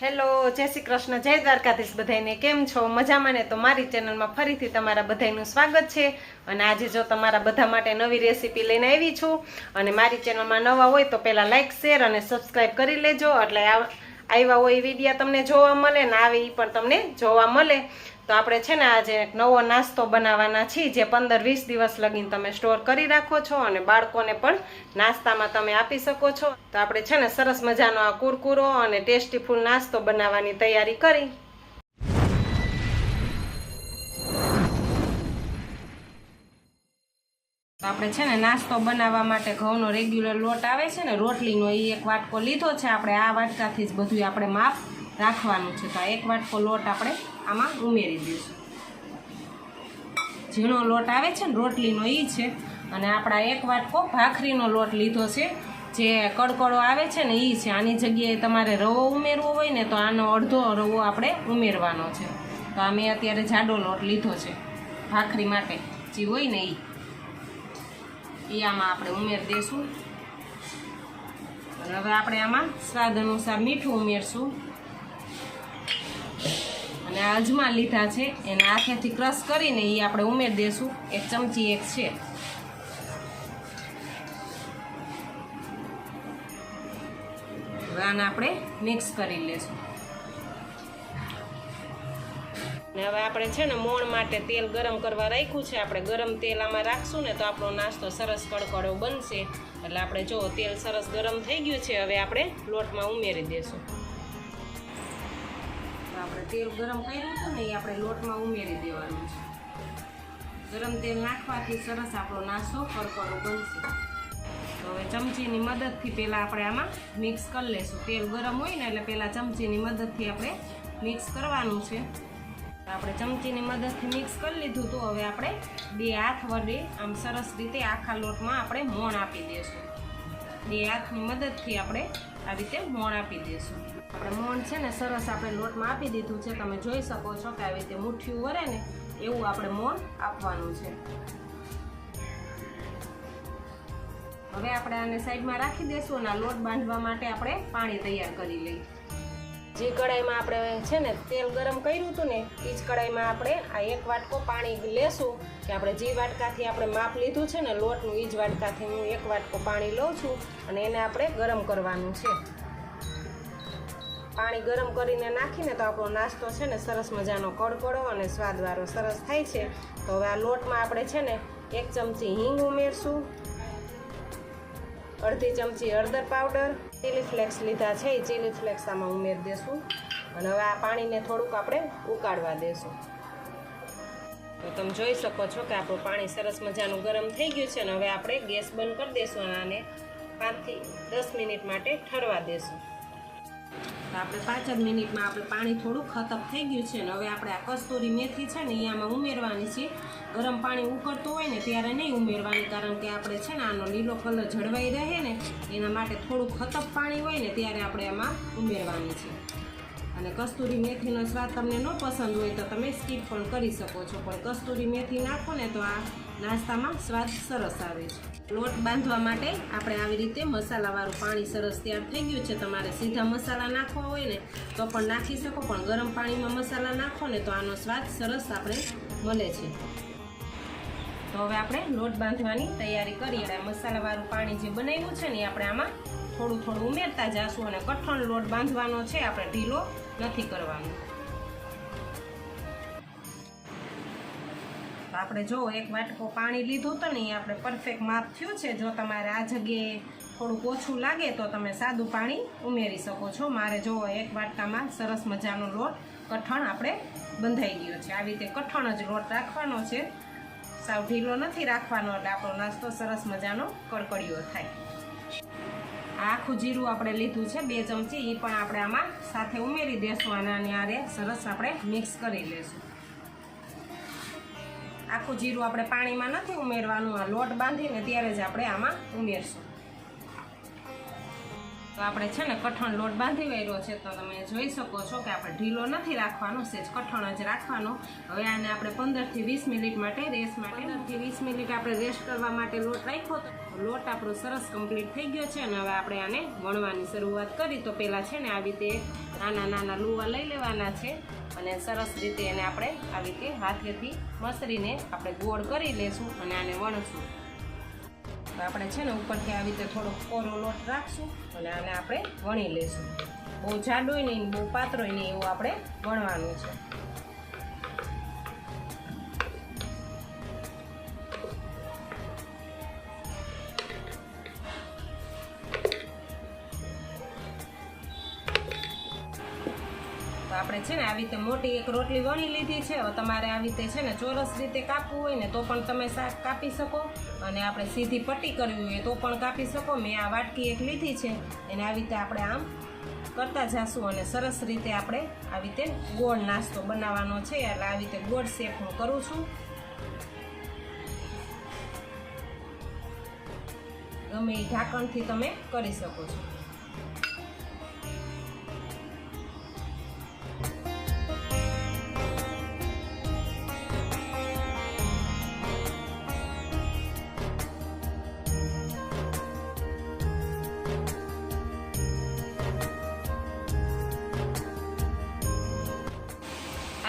Hello જય શ્રી કૃષ્ણ, જય દ્વારકાધીશ બધાને કેમ છો? મજામાં ને? તો મારી ચેનલમાં ફરીથી તમારા બધાનું સ્વાગત છે. અને આજે જો તમારા બધા માટે નવી રેસીપી લઈને આવી છું અને મારી ચેનલમાં નવા હોય તો પહેલાં લાઇક શેર અને સબસ્ક્રાઈબ કરી લેજો. એટલે આવ્યા હોય એ વિડીયા તમને જોવા મળે ને આવે એ પણ તમને જોવા મળે. તો આપણે છે ને આજે એક નવો નાસ્તો બનાવવાના છીએ, જે પંદર વીસ દિવસ લગીને તમે સ્ટોર કરી રાખો છો અને બાળકોને પણ નાસ્તામાં તમે આપી શકો છો. તો આપણે છે ને સરસ મજાનો આ કુરકુરો અને ટેસ્ટી ફૂલ નાસ્તો બનાવવાની તૈયારી કરી. આપણે છે ને નાસ્તો બનાવવા માટે ઘઉંનો રેગ્યુલર લોટ આવે છે ને, રોટલીનો એ એક વાટકો લીધો છે. આપણે આ વાટકાથી જ બધું આપણે માપ રાખવાનું છે. તો આ એક વાટકો લોટ આપણે આમાં ઉમેરી દઈશું. ઝીણો લોટ આવે છે ને, રોટલીનો એ છે. અને આપણા એક વાટકો ભાખરીનો લોટ લીધો છે. જે કડકડો આવે છે ને એ છે. આની જગ્યાએ તમારે રવો ઉમેરવો હોય ને, તો આનો અડધો રવો આપણે ઉમેરવાનો છે. તો આ મેં અત્યારે જાડો લોટ લીધો છે. ભાખરી માટે જે હોય ને એ આમાં આપણે ઉમેર દઈશું. હવે આપણે આમાં સ્વાદ અનુસાર મીઠું ઉમેરશું. અજમા લીધા છે. એને હાથેથી ક્રશ કરીને એ આપણે ઉમેરી દઈશું એક ચમચી એક છે. આને આપણે મિક્સ કરી લેશું. ને હવે આપણે છે ને મોણ માટે તેલ ગરમ કરવા રાખ્યું છે. આપણે ગરમ તેલ આમાં રાખશું ને તો આપણો નાસ્તો સરસ કડકડો બનશે. એટલે આપણે જો તેલ સરસ ગરમ થઈ ગયું છે, હવે આપણે લોટમાં ઉમેરી દઈશું આપણે તેલ ગરમ કર્યું હતું ને એ આપણે લોટમાં ઉમેરી દેવાનું છે. ગરમ તેલ નાખવાથી સરસ આપણો નાસ્તો કડકડો બનશે. તો હવે ચમચીની મદદથી પહેલાં આપણે આમાં મિક્સ કરી લઈશું તેલ ગરમ હોય ને એટલે પહેલાં ચમચીની મદદથી આપણે મિક્સ કરવાનું છે. આપણે ચમચીની મદદથી મિક્સ કરી લીધું તો હવે આપણે બે હાથ વડે આમ સરસ રીતે આખા લોટમાં આપણે મોણ આપી દઈશું બે હાથની મદદથી આપણે આ રીતે મોણ આપી દઈશું આપણે મોણ છે ને સરસ આપણે લોટમાં આપી દીધું છે. તમે જોઈ શકો છો કે આવી રીતે મુઠ્ઠીયું વરે ને એવું આપણે મોણ આપવાનું છે. હવે આપણે આને સાઈડમાં રાખી દઈશું અને લોટ બાંધવા માટે આપણે પાણી તૈયાર કરી લઈએ. જે કડાઈમાં આપણે છે ને તેલ ગરમ કર્યું હતું ને એ જ કડાઈમાં આપણે આ એક વાટકો પાણી લેશું કે આપણે જે વાટકાથી આપણે માપ લીધું છે ને લોટનું એ જ વાટકાથી હું એક વાટકો પાણી લઉં છું અને એને આપણે ગરમ કરવાનું છે. પાણી ગરમ કરીને નાખીને તો આપણો નાસ્તો છે ને સરસ મજાનો કડકડો અને સ્વાદવાળો સરસ થાય છે. તો હવે આ લોટમાં આપણે છે ને એક ચમચી હિંગ ઉમેરશું. અડધી ચમચી હળદર પાવડર. ચીલી ફ્લેક્સ લીધા છે, એ ચીલી ફ્લેક્સ આમાં ઉમેરી દેશું. અને હવે આ પાણીને થોડુંક આપણે ઉકાળવા દેશું. તો તમે જોઈ શકો છો કે આપણું પાણી સરસ મજાનું ગરમ થઈ ગયું છે અને હવે આપણે ગેસ બંધ કરી દઈશું અને આને પાંચથી દસ મિનિટ માટે ઠરવા દેશું. આપણે પાંચ જ મિનિટમાં આપણે પાણી થોડું ખતમ થઈ ગયું છે ને હવે આપણે આ કસ્તુરી મેથી છે ને એ ઉમેરવાની છે. ગરમ પાણી ઉકળતું હોય ને ત્યારે નહીં ઉમેરવાની, કારણ કે આપણે છે ને આનો લીલો કલર જળવાઈ રહે ને એના માટે થોડું ખતપ પાણી હોય ને ત્યારે આપણે એમાં ઉમેરવાની છે. અને કસ્તુરી મેથીનો સ્વાદ તમને ન પસંદ હોય તો તમે સ્કીપ પણ કરી શકો છો. પણ કસ્તુરી મેથી નાખો ને તો આ નાસ્તામાં સ્વાદ સરસ આવે છે. લોટ બાંધવા માટે આપણે આવી રીતે મસાલાવાળું પાણી સરસ તૈયાર થઈ ગયું છે. તમારે સીધા મસાલા નાખવા હોય ને તો પણ નાખી શકો, પણ ગરમ પાણીમાં મસાલા નાખો ને તો આનો સ્વાદ સરસ આપણે મળે છે. તો હવે આપણે લોટ બાંધવાની તૈયારી કરીએ. મસાલાવાળું પાણી જે બનાવ્યું છે ને આપણે આમાં થોડું થોડું ઉમેરતા જાશું અને કઠણ લોટ બાંધવાનો છે. આપણે ઢીલો નથી કરવાનું. આપણે જો એક વાટકો પાણી લીધું હતું ને, એ આપણે પરફેક્ટ માપ થયું છે. જો તમારે આ જગ્યાએ થોડુંક ઓછું લાગે તો તમે સાદું પાણી ઉમેરી શકો છો. મારે જો એક વાટકામાં સરસ મજાનો લોટ, કઠણ આપણે બંધાઈ ગયો છે. આવી રીતે કઠણ જ લોટ રાખવાનો છે. સાવ ઢીલો નથી રાખવાનો, એટલે આપણો નાસ્તો સરસ મજાનો કડકડીયો થાય. આખું જીરું આપણે લીધું છે, બે ચમચી એ પણ આપણે આમાં સાથે ઉમેરી દેશું અને આની આરે સરસ આપણે મિક્સ કરી લેશું. આખું જીરું આપણે પાણીમાં નથી ઉમેરવાનું, આ લોટ બાંધીને ત્યારે જ આપણે આમાં ઉમેરશું. તો આપણે છે ને કઠણ લોટ બાંધી વાળ્યો છે તો તમે જોઈ શકો છો કે આપણે ઢીલો નથી રાખવાનો, સેજ કઠણ જ રાખવાનો. હવે આને આપણે પંદરથી વીસ મિનિટ માટે રેસ્ટ માટે, પંદરથી વીસ મિનિટ આપણે રેસ્ટ કરવા માટે લોટ રાખ્યો. તો લોટ આપણો સરસ કમ્પ્લીટ થઈ ગયો છે અને હવે આપણે આને વણવાની શરૂઆત કરી. તો પહેલાં છે ને આવી રીતે નાના નાના લુવા લઈ લેવાના છે અને સરસ રીતે એને આપણે આવી રીતે હાથેથી મસરીને આપણે ગોળ કરી લેશું અને આને વણશું. આપણે છે ને ઉપરથી આવી રીતે થોડો કોરો લોટ રાખશું અને આને આપણે વણી લઈશું બહુ જાડોય નહીં બહુ પાતળોય નહીં એવું આપણે વણવાનું છે. તો આપણે છે ને આવી રીતે મોટી એક રોટલી વણી લીધી છે. હવે તમારે આવી રીતે છે ને ચોરસ રીતે કાપવું હોય ને તો પણ તમે શાક કાપી શકો. અને આપણે સીધી પટ્ટી કરવી હોય તો પણ કાપી શકો. મેં આ વાટકી એક લીધી છે. એને આવી રીતે આપણે આમ કરતા જાશું અને સરસ રીતે આપણે આવી રીતે ગોળ નાસ્તો બનાવવાનો છે. એટલે આવી રીતે ગોળ શેપ હું કરું છું. ગમે એ ઢાંકણથી તમે કરી શકો છો.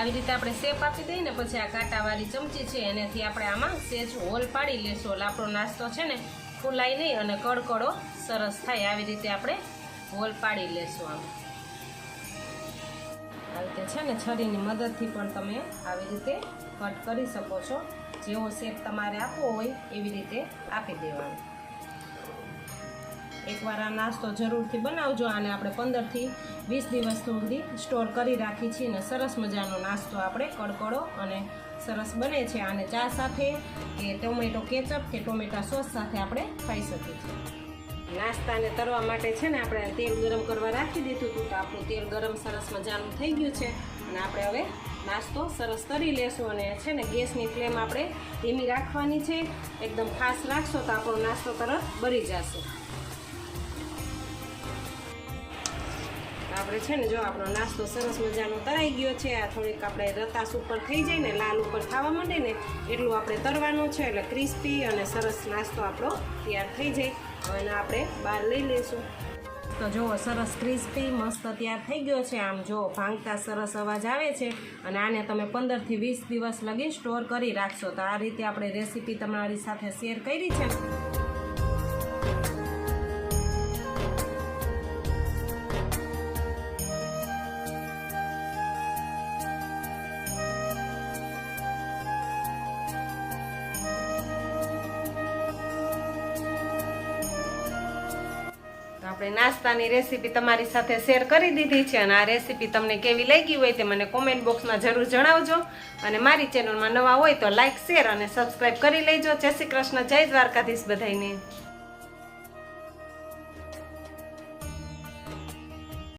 આવી રીતે આપણે શેપ આપી દઈએ ને પછી આ કાંટાવાળી ચમચી છે, એનાથી આપણે આમાં સેજ હોલ પાડી લેશું. આપણો નાસ્તો છે ને ફૂલાય નહીં અને કડકડો સરસ થાય આવી રીતે આપણે હોલ પાડી લેશું આમ. આવી રીતે છે ને છરીની મદદથી પણ તમે આવી રીતે કટ કરી શકો છો. જેવો શેપ તમારે આપવો હોય એવી રીતે આપી દેવાનો. એકવાર આ નાસ્તો જરૂરથી બનાવજો આને આપણે પંદરથી વીસ દિવસ સુધી સ્ટોર કરી રાખી છીએ અને સરસ મજાનો નાસ્તો આપણે કડકડો અને સરસ બને છે. આને ચા સાથે કે ટોમેટો કેચઅપ કે ટોમેટા સોસ સાથે આપણે ખાઈ શકીએ છીએ. નાસ્તાને તરવા માટે છે ને આપણે તેલ ગરમ કરવા રાખી દીધું હતું તો આપણું તેલ ગરમ સરસ મજાનું થઈ ગયું છે અને આપણે હવે નાસ્તો સરસ કરી લેશું અને છે ને ગેસની ફ્લેમ આપણે ધીમી રાખવાની છે. એકદમ ખાસ રાખશો તો આપણો નાસ્તો તરત બળી જશે. આપણે છે ને જો આપણો નાસ્તો સરસ મજાનો તરાઈ ગયો છે, આ થોડીક આપણે રતાસ ઉપર થઈ જાય ને, લાલ ઉપર થવા માંડે ને, એટલું આપણે તરવાનું છે એટલે ક્રિસ્પી અને સરસ નાસ્તો આપણો તૈયાર થઈ જાય. એને આપણે બહાર લઈ લઈશું. તો જુઓ, સરસ ક્રિસ્પી, મસ્ત તૈયાર થઈ ગયો છે. આમ જો ભાંગતા સરસ અવાજ આવે છે અને આને તમે પંદરથી વીસ દિવસ લગી સ્ટોર કરી રાખશો. તો આ રીતે આપણે રેસીપી તમારી સાથે શેર કરી છે. આપણે નાસ્તાની રેસીપી તમારી સાથે શેર કરી દીધી છે અને આ રેસીપી તમને કેવી લાગી હોય તે મને કોમેન્ટ બોક્સમાં જરૂર જણાવજો. અને મારી ચેનલમાં નવા હોય તો લાઇક શેર અને સબસ્ક્રાઈબ કરી લેજો. જય શ્રી કૃષ્ણ, જય દ્વારકાધીશ બધાઈને